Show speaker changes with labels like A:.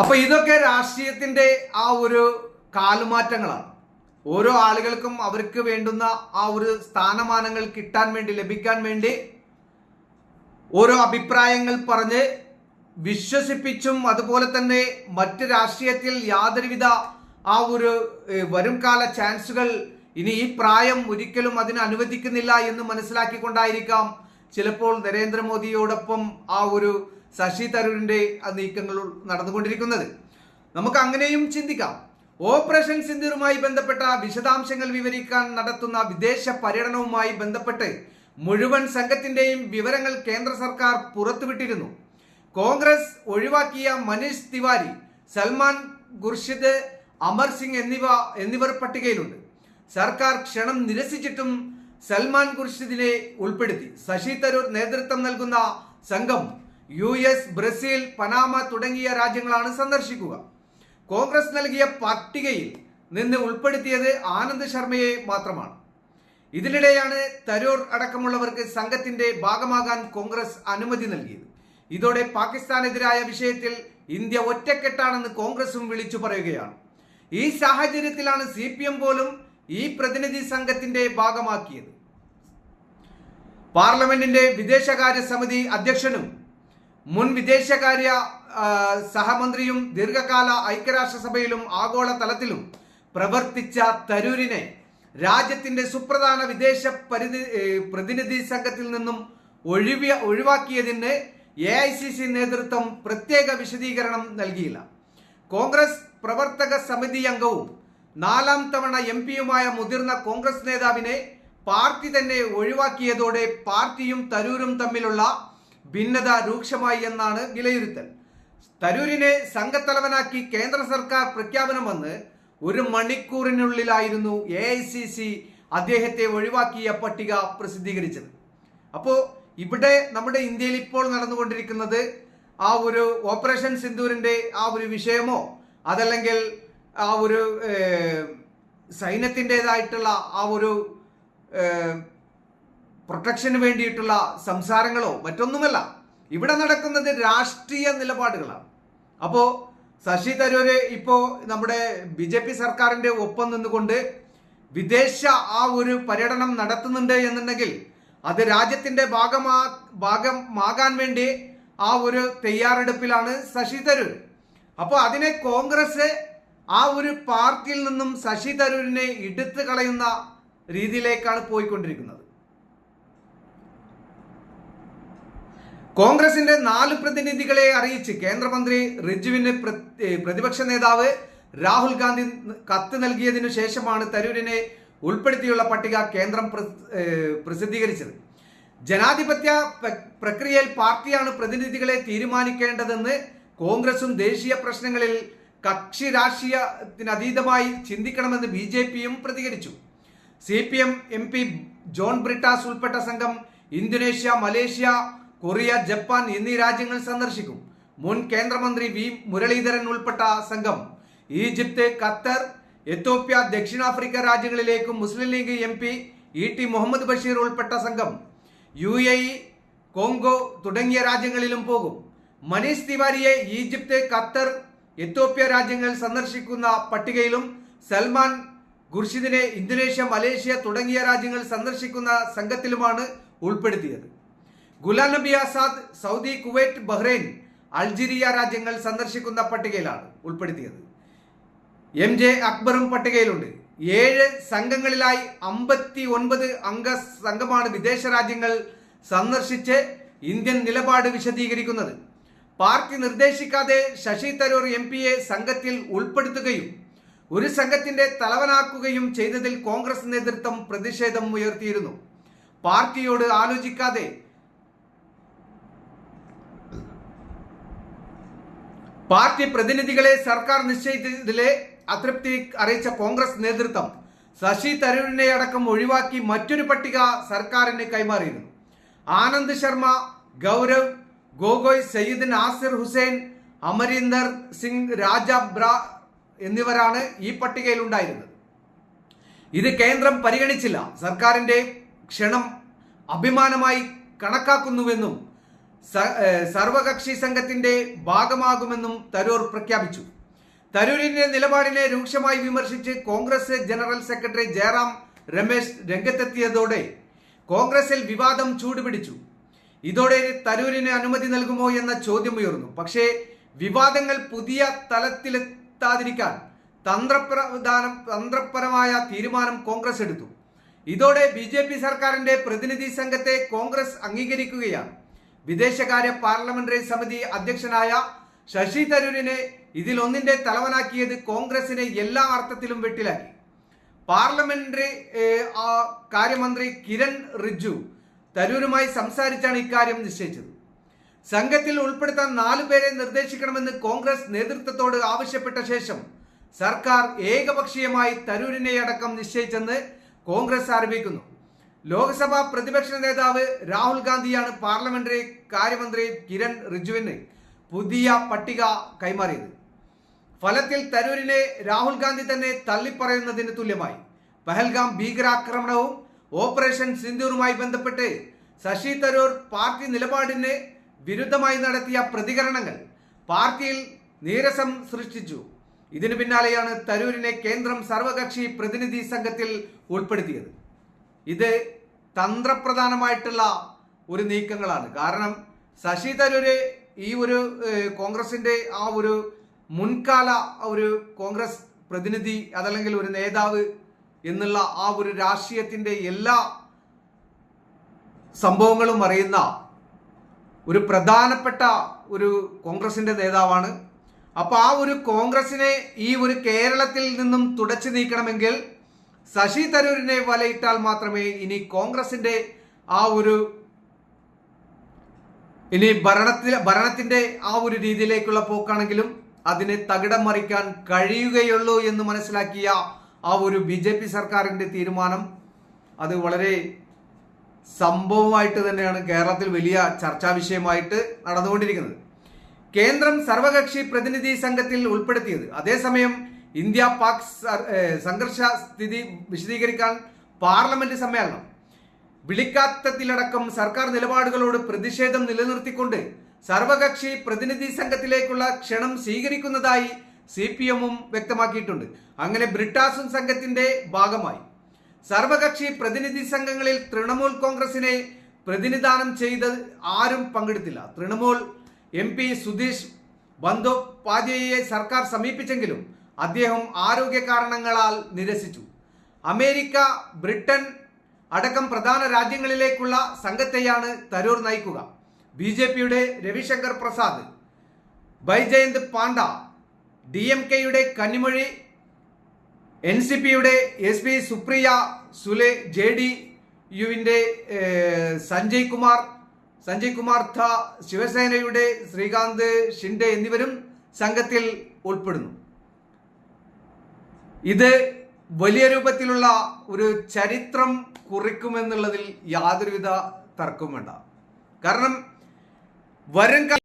A: അപ്പൊ ഇതൊക്കെ രാഷ്ട്രീയത്തിന്റെ ആ ഒരു കാലുമാറ്റങ്ങളാണ്. ഓരോ ആളുകൾക്കും അവർക്ക് വേണ്ടുന്ന ആ ഒരു സ്ഥാനമാനങ്ങൾ കിട്ടാൻ വേണ്ടി ലഭിക്കാൻ വേണ്ടി ഓരോ അഭിപ്രായങ്ങൾ പറഞ്ഞ് വിശ്വസിപ്പിച്ചും അതുപോലെ തന്നെ മറ്റ് രാഷ്ട്രീയത്തിൽ യാതൊരുവിധ ആ ഒരു വരും കാല ചാൻസുകൾ ഇനി ഈ പ്രായം ഒരിക്കലും അതിന് അനുവദിക്കുന്നില്ല എന്ന് മനസ്സിലാക്കിക്കൊണ്ടായിരിക്കാം ചിലപ്പോൾ നരേന്ദ്രമോദിയോടൊപ്പം ആ ഒരു ശശി തരൂരിന്റെ നീക്കങ്ങൾ നടന്നുകൊണ്ടിരിക്കുന്നത്. നമുക്ക് അങ്ങനെയും ചിന്തിക്കാം. ഓപ്പറേഷൻ സിന്ദൂറുമായി ബന്ധപ്പെട്ട വിശദാംശങ്ങൾ വിവരിക്കാൻ നടത്തുന്ന വിദേശ പര്യടനവുമായി ബന്ധപ്പെട്ട് മുഴുവൻ സംഘത്തിന്റെയും വിവരങ്ങൾ കേന്ദ്ര സർക്കാർ പുറത്തുവിട്ടിരുന്നു. കോൺഗ്രസ് ഒഴിവാക്കിയ മനീഷ് തിവാരി സൽമാൻ ഖുർഷിദ് അമർ സിംഗ് എന്നിവ എന്നിവർ പട്ടികയിലുണ്ട്. സർക്കാർ ക്ഷണം നിരസിച്ചിട്ടും സൽമാൻ ഖുർഷിദിനെ ഉൾപ്പെടുത്തി. ശശി തരൂർ നേതൃത്വം നൽകുന്ന സംഘം യു എസ് ബ്രസീൽ പനാമ തുടങ്ങിയ രാജ്യങ്ങളാണ് സന്ദർശിക്കുക. കോൺഗ്രസ് നൽകിയ പട്ടികയിൽ നിന്ന് ഉൾപ്പെടുത്തിയത് ആനന്ദ് ശർമ്മയെ മാത്രമാണ്. ഇതിനിടെയാണ് തരൂർ അടക്കമുള്ളവർക്ക് സംഘത്തിന്റെ ഭാഗമാകാൻ കോൺഗ്രസ് അനുമതി നൽകിയത്. ഇതോടെ പാകിസ്ഥാനെതിരായ വിഷയത്തിൽ ഇന്ത്യ ഒറ്റക്കെട്ടാണെന്ന് കോൺഗ്രസും വിളിച്ചു പറയുകയാണ്. ഈ സാഹചര്യത്തിലാണ് സി പി എം പോലും ഈ പ്രതിനിധി സംഘത്തിന്റെ ഭാഗമാക്കിയത്. പാർലമെന്റിന്റെ വിദേശകാര്യ സമിതി അധ്യക്ഷനും മുൻ വിദേശകാര്യ സഹമന്ത്രിയും ദീർഘകാല ഐക്യരാഷ്ട്രസഭയിലും ആഗോള തലത്തിലും പ്രവർത്തിച്ച തരൂരിനെ രാജ്യത്തിന്റെ സുപ്രധാന വിദേശ പരിധി പ്രതിനിധി സംഘത്തിൽ നിന്നും ഒഴിവ ഒഴിവാക്കിയതിന് എ ഐ സി സി നേതൃത്വം പ്രത്യേക വിശദീകരണം നൽകിയില്ല. കോൺഗ്രസ് പ്രവർത്തക സമിതി അംഗവും നാലാം തവണ എം പിയുമായ മുതിർന്ന കോൺഗ്രസ് നേതാവിനെ പാർട്ടി തന്നെ ഒഴിവാക്കിയതോടെ പാർട്ടിയും തരൂരും തമ്മിലുള്ള ഭിന്നത രൂക്ഷമായി എന്നാണ് വിലയിരുത്തൽ. തരൂരിനെ സംഘത്തലവനാക്കി കേന്ദ്ര സർക്കാർ പ്രഖ്യാപനം വന്ന് ഒരു മണിക്കൂറിനുള്ളിലായിരുന്നു എ ഐ സി സി അദ്ദേഹത്തെ ഒഴിവാക്കിയ പട്ടിക പ്രസിദ്ധീകരിച്ചത്. അപ്പോൾ ഇവിടെ നമ്മുടെ ഇന്ത്യയിൽ ഇപ്പോൾ നടന്നുകൊണ്ടിരിക്കുന്നത് ആ ഒരു ഓപ്പറേഷൻ സിന്ധൂരിന്റെ ആ ഒരു വിഷയമോ അതല്ലെങ്കിൽ ആ ഒരു സൈന്യത്തിന്റെതായിട്ടുള്ള ആ ഒരു പ്രൊട്ടക്ഷന് വേണ്ടിയിട്ടുള്ള സംസാരങ്ങളോ മറ്റൊന്നുമല്ല. ഇവിടെ നടക്കുന്നത് രാഷ്ട്രീയ നിലപാടുകളാണ്. അപ്പോൾ ശശി തരൂര് ഇപ്പോൾ നമ്മുടെ ബി ജെ പി സർക്കാരിന്റെ ഒപ്പം നിന്നുകൊണ്ട് വിദേശ ആ ഒരു പര്യടനം നടത്തുന്നുണ്ട് എന്നുണ്ടെങ്കിൽ അത് രാജ്യത്തിന്റെ ഭാഗമാ ഭാഗമാകാൻ വേണ്ടി ആ ഒരു തയ്യാറെടുപ്പിലാണ് ശശി തരൂർ അപ്പോൾ അതിനെ കോൺഗ്രസ് ആ ഒരു പാർട്ടിയിൽ നിന്നും ശശി തരൂരിനെ എടുത്തു കളയുന്ന രീതിയിലേക്കാണ് പോയിക്കൊണ്ടിരിക്കുന്നത്. കോൺഗ്രസിന്റെ നാല് പ്രതിനിധികളെ അറിയിച്ച് കേന്ദ്രമന്ത്രി റിജുവിന് പ്രതിപക്ഷ നേതാവ് രാഹുൽ ഗാന്ധി കത്ത് നൽകിയതിനു ശേഷമാണ് തരൂരിനെ ഉൾപ്പെടുത്തിയുള്ള പട്ടിക കേന്ദ്രം പ്രസിദ്ധീകരിച്ചത്. ജനാധിപത്യ പ്രക്രിയയിൽ പാർട്ടിയാണ് പ്രതിനിധികളെ തീരുമാനിക്കേണ്ടതെന്ന് കോൺഗ്രസും ദേശീയ പ്രശ്നങ്ങളിൽ കക്ഷി രാഷ്ട്രീയത്തിനതീതമായി ചിന്തിക്കണമെന്ന് ബി ജെ പിയും പ്രതികരിച്ചു. C P M M P John Brittas ഉൾപ്പെട്ട സംഘം ഇന്തോനേഷ്യ മലേഷ്യ കൊറിയ ജപ്പാൻ എന്നീ രാജ്യങ്ങൾ സന്ദർശിക്കും. മുൻ കേന്ദ്രമന്ത്രി വി. മുരളീധരൻ ഉൾപ്പെട്ട സംഘം ഈജിപ്ത് ഖത്തർ എത്യോപ്യ ദക്ഷിണാഫ്രിക്ക രാജ്യങ്ങളിലേക്കും Muslim League M P E T Muhammad Basheer ഉൾപ്പെട്ട സംഘം യു എ ഇ കോങ്കോ തുടങ്ങിയ രാജ്യങ്ങളിലും പോകും. മനീഷ് തിവാരിയെ ഈജിപ്ത് ഖത്തർ എത്യോപ്യ രാജ്യങ്ങൾ സന്ദർശിക്കുന്ന പട്ടികയിലും സൽമാൻ ഖുർഷിദിനെ ഇന്തോനേഷ്യ മലേഷ്യ തുടങ്ങിയ രാജ്യങ്ങൾ സന്ദർശിക്കുന്ന സംഘത്തിലുമാണ് ഉൾപ്പെടുത്തിയത്. Ghulam Nabi Azad Saudi Kuwait Bahrain Algeria രാജ്യങ്ങൾ സന്ദർശിക്കുന്ന പട്ടികയിലാണ് ഉൾപ്പെടുത്തിയത്. എം ജെ അക്ബറും പട്ടികയിലുണ്ട്. ഏഴ് സംഘങ്ങളിലായി അമ്പത്തി ഒൻപത് അംഗ സംഘമാണ് വിദേശ രാജ്യങ്ങൾ സന്ദർശിച്ച് ഇന്ത്യൻ നിലപാട് വിശദീകരിക്കുന്നത്. പാർട്ടി നിർദ്ദേശിക്കാതെ ശശി തരൂർ എം പിയെ സംഘത്തിൽ ഉൾപ്പെടുത്തുകയും ഒരു സംഘത്തിന്റെ തലവനാക്കുകയും ചെയ്തതിൽ കോൺഗ്രസ് നേതൃത്വം പ്രതിഷേധം ഉയർത്തിയിരുന്നു. പാർട്ടിയോട് ആലോചിക്കാതെ പാർട്ടി പ്രതിനിധികളെ സർക്കാർ നിശ്ചയിച്ചതിലെ അതൃപ്തി അറിയിച്ച കോൺഗ്രസ് നേതൃത്വം ശശി തരൂരിനെ അടക്കം ഒഴിവാക്കി മറ്റൊരു പട്ടിക സർക്കാരിന് കൈമാറിയിരുന്നു. ആനന്ദ് ശർമ്മ ഗൗരവ് ഗോഗോയ് സയ്യിദ് നാസിർ ഹുസൈൻ അമരീന്ദർ സിംഗ് രാജ ബ്ര എന്നിവരാണ് ഈ പട്ടികയിൽ ഉണ്ടായിരുന്നത് ഇത് കേന്ദ്രം പരിഗണിച്ചില്ല. സർക്കാരിന്റെ ക്ഷണം അഭിമാനമായി കണക്കാക്കുന്നുവെന്നും സർവകക്ഷി സംഘത്തിന്റെ ഭാഗമാകുമെന്നും തരൂർ പ്രഖ്യാപിച്ചു. തരൂരിന്റെ നിലപാടിനെ രൂക്ഷമായി വിമർശിച്ച് കോൺഗ്രസ് ജനറൽ സെക്രട്ടറി ജയറാം രമേശ് രംഗത്തെത്തിയതോടെ കോൺഗ്രസിൽ വിവാദം ചൂടുപിടിച്ചു. ഇതോടെ തരൂരിന് അനുമതി നൽകുമോ എന്ന ചോദ്യം ഉയർന്നു പക്ഷേ വിവാദങ്ങൾ പുതിയ തലത്തിലെത്താതിരിക്കാൻ തന്ത്രപ്രധാനം തന്ത്രപരമായ തീരുമാനം കോൺഗ്രസ് എടുത്തു. ഇതോടെ ബി സർക്കാരിന്റെ പ്രതിനിധി സംഘത്തെ കോൺഗ്രസ് അംഗീകരിക്കുകയാണ്. വിദേശകാര്യ പാർലമെന്ററി സമിതി അധ്യക്ഷനായ ശശി തരൂരിനെ ഇതിലൊന്നിന്റെ തലവനാക്കിയത് കോൺഗ്രസിനെ എല്ലാ അർത്ഥത്തിലും വെട്ടിലാക്കി. പാർലമെന്ററി കാര്യമന്ത്രി കിരൺ റിജു തരൂരുമായി സംസാരിച്ചാണ് ഇക്കാര്യം നിശ്ചയിച്ചത്. സംഘത്തിൽ ഉൾപ്പെടുത്താൻ നാലു പേരെ നിർദ്ദേശിക്കണമെന്ന് കോൺഗ്രസ് നേതൃത്വത്തോട് ആവശ്യപ്പെട്ട ശേഷം സർക്കാർ ഏകപക്ഷീയമായി തരൂരിനെ അടക്കം നിശ്ചയിച്ചെന്ന് കോൺഗ്രസ് ആരോപിക്കുന്നു. ലോക്സഭാ പ്രതിപക്ഷ നേതാവ് രാഹുൽ ഗാന്ധിയാണ് പാർലമെന്ററി കാര്യമന്ത്രി കിരൺ റിജുവിന് പുതിയ പട്ടിക കൈമാറിയത്. ഫലത്തിൽ തരൂരിനെ രാഹുൽ ഗാന്ധി തന്നെ തള്ളിപ്പറയുന്നതിന് തുല്യമായി. പഹൽഗാം ഭീകരാക്രമണവും ഓപ്പറേഷൻ സിന്ധൂറുമായി ബന്ധപ്പെട്ട് ശശി തരൂർ പാർട്ടി നിലപാടിന് വിരുദ്ധമായി നടത്തിയ പ്രതികരണങ്ങൾ പാർട്ടിയിൽ നീരസം സൃഷ്ടിച്ചു. ഇതിനു പിന്നാലെയാണ് തരൂരിനെ കേന്ദ്രം സർവകക്ഷി പ്രതിനിധി സംഘത്തിൽ ഉൾപ്പെടുത്തിയത്. ഇത് തന്ത്രപ്രധാനമായിട്ടുള്ള ഒരു നീക്കങ്ങളാണ്. കാരണം ശശി തരൂര് ഈ ഒരു കോൺഗ്രസിന്റെ ആ ഒരു മുൻകാല ഒരു കോൺഗ്രസ് പ്രതിനിധി അതല്ലെങ്കിൽ ഒരു നേതാവ് എന്നുള്ള ആ ഒരു രാഷ്ട്രീയത്തിന്റെ എല്ലാ സംഭവങ്ങളും അറിയുന്ന ഒരു പ്രധാനപ്പെട്ട ഒരു കോൺഗ്രസിന്റെ നേതാവാണ്. അപ്പോൾ ആ ഒരു കോൺഗ്രസിനെ ഈ ഒരു കേരളത്തിൽ നിന്നും തുടച്ചു നീക്കണമെങ്കിൽ ശശി തരൂരിനെ വലയിട്ടാൽ മാത്രമേ ഇനി കോൺഗ്രസിന്റെ ആ ഒരു ഇനി ഭരണത്തിൽ ഭരണത്തിന്റെ ആ ഒരു രീതിയിലേക്കുള്ള പോക്കാണെങ്കിലും അതിനെ തകിടം മറിക്കാൻ കഴിയുകയുള്ളൂ എന്ന് മനസ്സിലാക്കിയ ആ ഒരു ബി ജെ പി സർക്കാരിന്റെ തീരുമാനം അത് വളരെ സംഭവമായിട്ട് തന്നെയാണ് കേരളത്തിൽ വലിയ ചർച്ചാ വിഷയമായിട്ട് നടന്നുകൊണ്ടിരിക്കുന്നത്. കേന്ദ്രം സർവകക്ഷി പ്രതിനിധി സംഘത്തിൽ ഉൾപ്പെടുത്തിയത്. അതേസമയം ഇന്ത്യ പാക് സംഘർഷ സ്ഥിതി വിശദീകരിക്കാൻ പാർലമെന്റ് സമ്മേളനം. വിളിക്കാത്തതിലടക്കം സർക്കാർ നിലപാടുകളോട് പ്രതിഷേധം നിലനിർത്തിക്കൊണ്ട് സർവകക്ഷി പ്രതിനിധി സംഘത്തിലേക്കുള്ള ക്ഷണം സ്വീകരിക്കുന്നതായി സി പി എമ്മും വ്യക്തമാക്കിയിട്ടുണ്ട്. അങ്ങനെ ബ്രിട്ടാസും സംഘത്തിന്റെ ഭാഗമായി. സർവകക്ഷി പ്രതിനിധി സംഘങ്ങളിൽ തൃണമൂൽ കോൺഗ്രസിനെ പ്രതിനിധാനം ചെയ്ത് ആരും പങ്കെടുത്തില്ല. തൃണമൂൽ എം പി സുധീഷ് ബന്ദോപാധ്യായയെ സർക്കാർ സമീപിച്ചെങ്കിലും അദ്ദേഹം ആരോഗ്യ കാരണങ്ങളാൽ നിരസിച്ചു. അമേരിക്ക ബ്രിട്ടൻ അടക്കം പ്രധാന രാജ്യങ്ങളിലേക്കുള്ള സംഘത്തെയാണ് തരൂർ നയിക്കുക. ബി ജെ പിയുടെ രവിശങ്കർ പ്രസാദ് ബൈജയന്ത് പാണ്ഡ ഡി എം കെയുടെ കന്നിമൊഴി എൻ സി പിയുടെ S P Supriya Sule J D യുവിന്റെ Sanjay Kumar Sanjay Kumar ധ ശിവസേനയുടെ ശ്രീകാന്ത് ഷിൻഡെ എന്നിവരും സംഘത്തിൽ ഉൾപ്പെടുന്നു. ഇത് വലിയ രൂപത്തിലുള്ള ഒരു ചരിത്രം കുറിക്കുമെന്നുള്ളതിൽ യാതൊരുവിധ തർക്കവും വേണ്ട. കാരണം വരും